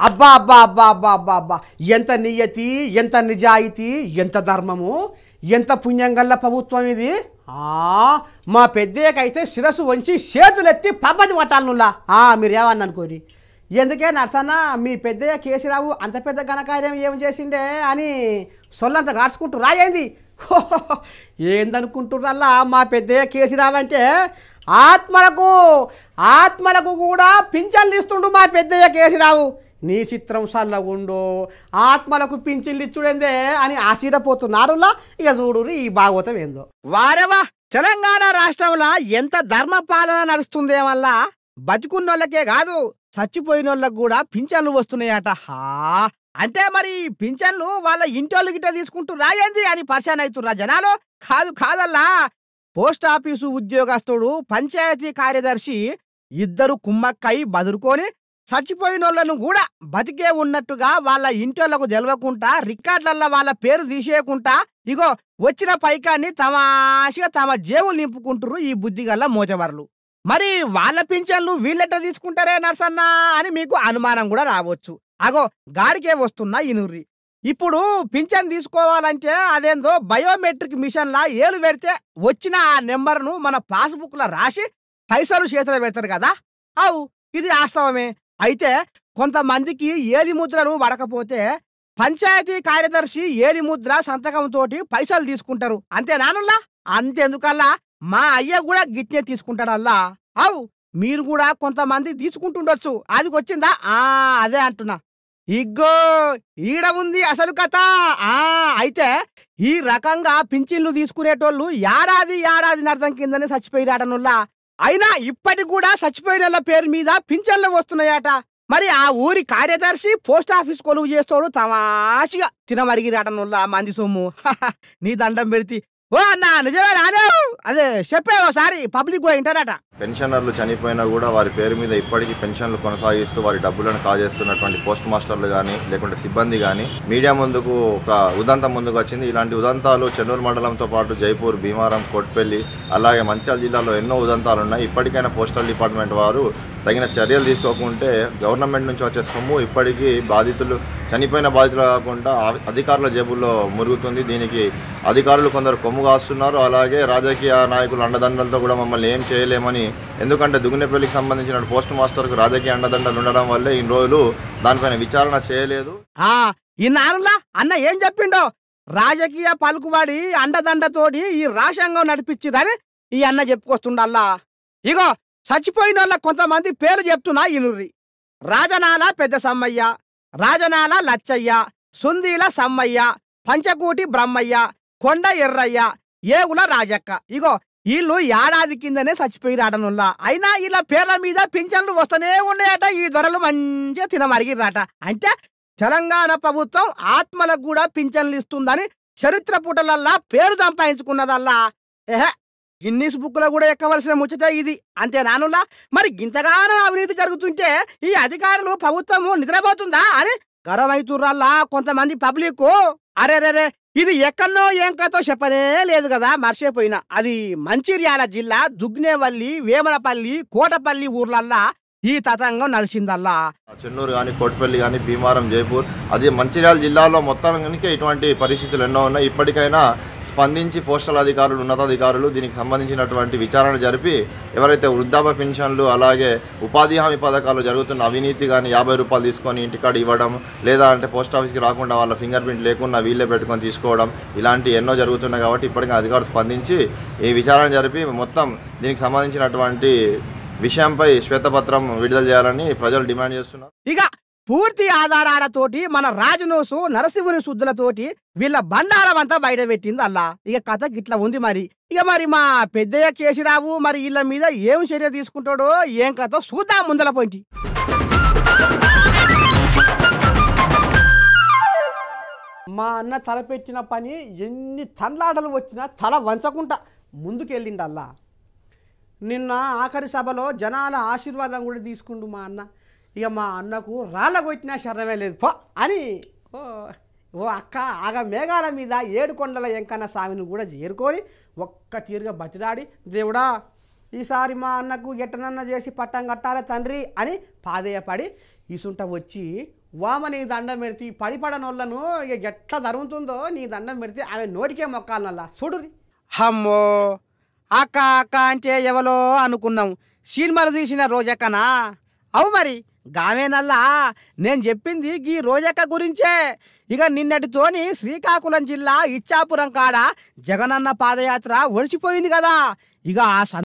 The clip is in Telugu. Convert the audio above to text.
అబ్బా అబ్బా అబ్బా అబ్బా అబ్బా అబ్బా. ఎంత నియతి ఎంత నిజాయితీ ఎంత ధర్మము ఎంత పుణ్యం గల్ల ప్రభుత్వం ఇది? ఆ, మా పెద్దయ్యకైతే శిరస్సు వంచి చేతులెత్తి పబ్బది పట్టాలనులా. మీరు ఏమన్నా అనుకోరి. ఎందుకే నర్సన్న మీ పెద్దయ్య కేసీరావు అంత పెద్ద ఘనకార్యం ఏం చేసిండే అని సొల్లంత గార్చుకుంటూ రాయింది? ఏందనుకుంటుర్రల్లా మా పెద్దయ్య కేసీరావు అంటే? ఆత్మలకు ఆత్మలకు కూడా పింఛన్లు ఇస్తుండు మా పెద్దయ్య కేసీరావు నీ చిత్రం సల్లగుండు. ఆత్మలకు పింఛన్లు ఇచ్చుడేందే అని ఆశీరపోతున్నారులా ఇక చూడురు ఈ భాగవతం ఏందో. వారేవా తెలంగాణ రాష్ట్రంలో ఎంత ధర్మ పాలన నడుస్తుందేమల్లా బతుకున్నోళ్ళకే కాదు చచ్చిపోయినోళ్ళకు కూడా పింఛన్లు వస్తున్నాయట. హా అంటే మరి పింఛన్లు వాళ్ళ ఇంటోళ్ళు గిట్ట తీసుకుంటూ రాయంది అని పరిశాన్ అవుతుర్రా జనాలు? కాదు కాదల్లా. పోస్ట్ ఆఫీసు ఉద్యోగస్తుడు పంచాయతీ కార్యదర్శి ఇద్దరు కుమ్మక్కై బదురుకొని చచ్చిపోయినోళ్ళను కూడా బతికే ఉన్నట్టుగా వాళ్ళ ఇంటోళ్ళకు తెలవకుండా రికార్డులలో వాళ్ళ పేరు తీసేయకుండా ఇగో వచ్చిన పైకాన్ని తమాషగా తమ జేబులు నింపుకుంటారు ఈ బుద్ధిగల్ల మోజవర్లు మరి వాళ్ళ పింఛన్లు వీళ్ళెట్ట తీసుకుంటారే నర్సన్న అని మీకు అనుమానం కూడా రావచ్చు. అగో గాడికే వస్తున్నా ఇనుర్రి ఇప్పుడు పింఛన్ తీసుకోవాలంటే అదేందో బయోమెట్రిక్ మిషన్లా ఏలు పెడితే వచ్చిన ఆ నెంబర్ను మన పాస్బుక్లో రాసి పైసలు చేతిలో పెడతారు కదా? అవు ఇది వాస్తవమే. అయితే కొంతమందికి ఏలి వడకపోతే పంచాయతీ కార్యదర్శి ఏలిముద్ర సంతకంతో పైసలు తీసుకుంటారు. అంతే నానుల్లా? అంతెందుకల్లా? మా అయ్య కూడా గిట్నే తీసుకుంటాడల్లా? అవు మీరు కూడా కొంతమంది తీసుకుంటుండొచ్చు. అది వచ్చిందా ఆ అదే అంటున్నా. ఇగ్గో ఈడ ఉంది అసలు కథ. ఆ అయితే ఈ రకంగా పింఛన్లు తీసుకునేటోళ్ళు ఏడాది ఏడాది అర్థం కిందనే చచ్చిపోయిరాడనుల్లా? అయినా ఇప్పటికి కూడా చచ్చిపోయిన వాళ్ళ పేరు మీద పింఛన్లు వస్తున్నాయట. మరి ఆ ఊరి కార్యదర్శి పోస్ట్ ఆఫీస్ కొలువు చేస్తాడు తమాషిగా తినమరిగిరాటనుల్లా మంది సొమ్ము. నీ దండం పెడితే ఓ అన్న నిజమే రాను అదే చెప్పే ఒకసారి పబ్లిక్ కూడా వింటారట పెన్షనర్లు చనిపోయినా కూడా వారి పేరు మీద ఇప్పటికీ పెన్షన్లు కొనసాగిస్తూ వారి డబ్బులను కాజేస్తున్నటువంటి పోస్ట్ మాస్టర్లు కానీ లేకుంటే సిబ్బంది కానీ మీడియా ముందుకు ఒక ఉదంతం ముందుకు వచ్చింది. ఇలాంటి ఉదంతాలు చెన్నూరు మండలంతో పాటు జైపూర్ భీమారం కొట్పల్లి అలాగే మంచాల జిల్లాలో ఎన్నో ఉదంతాలు ఉన్నాయి. ఇప్పటికైనా పోస్టల్ డిపార్ట్మెంట్ వారు తగిన చర్యలు తీసుకోకుంటే గవర్నమెంట్ నుంచి వచ్చే సొమ్ము ఇప్పటికీ బాధితులు చనిపోయిన బాధితులు కాకుండా అధికారుల జేబుల్లో మురుగుతుంది. దీనికి అధికారులు కొందరు కొమ్ము కాస్తున్నారు. అలాగే రాజకీయ నాయకులు అండదండలతో కూడా మమ్మల్ని ఏం చేయలేమని ఎందుకంటే దుగునెపల్లికి సంబంధించిన పోస్ట్ మాస్టర్కు రాజకీయ అండదండలు ఉండడం వల్లే ఇన్ని రోజులు దానిపైన విచారణ చేయలేదు. ఆ ఇన్నారులా? అన్న ఏం చెప్పిండో? రాజకీయ పలుకుబడి అండదండతోటి ఈ రాజ్యాంగం నడిపించిందని ఈ అన్న చెప్పుకొస్తుండల్లా? ఇగో చచ్చిపోయిన వాళ్ళ కొంతమంది పేరు చెప్తున్నా ఇనుర్రి రాజనాల పెద్ద సమ్మయ్య రాజనాల లచ్చయ్య సుందీల సమ్మయ్య పంచకూటి బ్రహ్మయ్య కొండ ఎర్రయ్య ఏగుల రాజక్క. ఇగో వీళ్ళు ఏడాది కిందనే చచ్చిపోయి రాడనుల్లా అయినా ఇలా పేర్ల మీద పింఛన్లు వస్తూనే ఉన్నాయట ఈ దొరలు మంచిగా తినమరిగిరాట అంటే తెలంగాణ ప్రభుత్వం ఆత్మలకు కూడా పింఛన్లు ఇస్తుందని చరిత్ర పుటలల్లా పేరు సంపాదించుకున్నదల్లా. ఏహే గిన్నీస్ బుక్లో కూడా ఎక్కవలసిన ముచ్చట ఇది. అంతే నానులా మరి గింతగానో అవినీతి జరుగుతుంటే ఈ అధికారులు ప్రభుత్వము నిద్రపోతుందా అని గరమైతుర్రల్లా కొంతమంది పబ్లిక్ అరే రే ఇది ఎక్కడో ఏం కథో చెప్పనే లేదు కదా మర్చిపోయినా అది మంచిర్యాల జిల్లా దుగ్నేవల్లి వేమనపల్లి కోటపల్లి ఊర్లల్లా ఈ తతంగం నలిసిందల్లా చెన్నూరు కానీ కోట్పల్లి కానీ భీమారం జైపూర్ అది మంచిర్యాల జిల్లాలో మొత్తం కనుక ఇటువంటి పరిస్థితులు ఎన్నో ఉన్నాయి. ఇప్పటికైనా స్పందించి పోస్టల్ అధికారులు ఉన్నతాధికారులు దీనికి సంబంధించినటువంటి విచారణ జరిపి ఎవరైతే వృద్ధాప్య పెన్షన్లు అలాగే ఉపాధి హామీ పథకాలు జరుగుతున్న అవినీతి కానీ యాభై రూపాయలు తీసుకొని ఇంటికాడ ఇవ్వడం లేదా అంటే పోస్ట్ ఆఫీస్కి రాకుండా వాళ్ళ ఫింగర్ ప్రింట్ లేకుండా వీళ్ళే పెట్టుకొని తీసుకోవడం ఇలాంటి ఎన్నో జరుగుతున్నాయి కాబట్టి ఇప్పటికీ అధికారులు స్పందించి ఈ విచారణ జరిపి మొత్తం దీనికి సంబంధించినటువంటి విషయంపై శ్వేతపత్రం విడుదల చేయాలని ప్రజలు డిమాండ్ చేస్తున్నారు. ఇక పూర్తి ఆధారాలతోటి మన రాజనోసు నరసింహుని శుద్ధులతోటి వీళ్ళ బండారం అంతా బయట పెట్టింది అల్లా. ఇక కథ గిట్లా ఉంది మరి. ఇక మరి మా పెద్దయ్య కేసీరావు మరి వీళ్ళ మీద ఏం చర్య తీసుకుంటాడో ఏం కథో చూద్దాం ముందల పోయింటి మా అన్న తలపెట్టిన పని ఎన్ని తండ్లాటలు వచ్చినా తల వంచకుండా ముందుకెళ్ళిండల్లా నిన్న ఆఖరి సభలో జనాల ఆశీర్వాదం కూడా తీసుకుండు మా అన్న. ఇక మా అన్నకు రాళ్ళ కొట్టినా శరణమే లేదు. పో అని ఓ ఓ అక్క ఆగ మేఘాల మీద ఏడు కొండల ఎంకన్న స్వామిని కూడా చేరుకొని ఒక్క తీరుగా బతిలాడి దేవుడా ఈసారి మా అన్నకు ఎట్టనన్న చేసి పట్టం కట్టాలి తండ్రి అని పాదేయపడి ఈసుంట వచ్చి వామ నీ దండం పెడితే పడిపడనోళ్ళను ఇక ఎట్లా జరుగుతుందో నీ దండం పెడితే ఆమె నోటికే మొక్కాలనల్లా. చూడురి హమ్మో అక్క అక్క అంటే ఎవలో అనుకున్నాం. సినిమాలు తీసిన రోజక్కనా? అవు మరి. గావేనల్లా నేను చెప్పింది గీ రోజక్క గురించే. ఇక నిన్నటితోని శ్రీకాకుళం జిల్లా ఇచ్చాపురం కాడ జగనన్న పాదయాత్ర ఒడిచిపోయింది కదా. ఇక ఆ